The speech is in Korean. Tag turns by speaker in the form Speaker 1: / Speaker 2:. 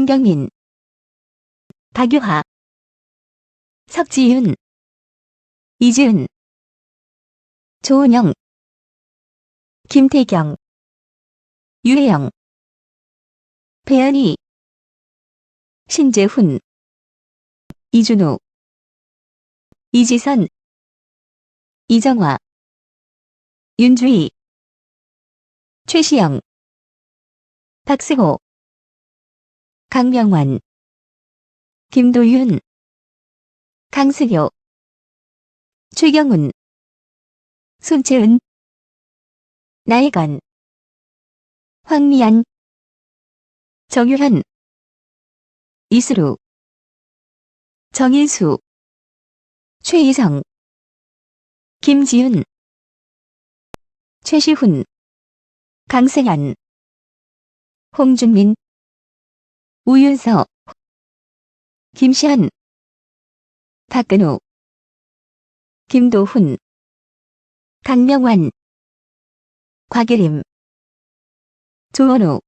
Speaker 1: 김경민 박유하. 석지윤. 이지은. 조은영. 김태경. 유혜영. 배현희. 신재훈. 이준호 이지선. 이정화. 윤주희. 최시영. 박세호 강명환 김도윤 강승효 최경훈 손채은 나혜건 황미안 정유현 이수루 정일수 최희성 김지윤 최시훈 강승안 홍준민 우윤서 김시현 박근호 김도훈 강명환 곽예림 조원호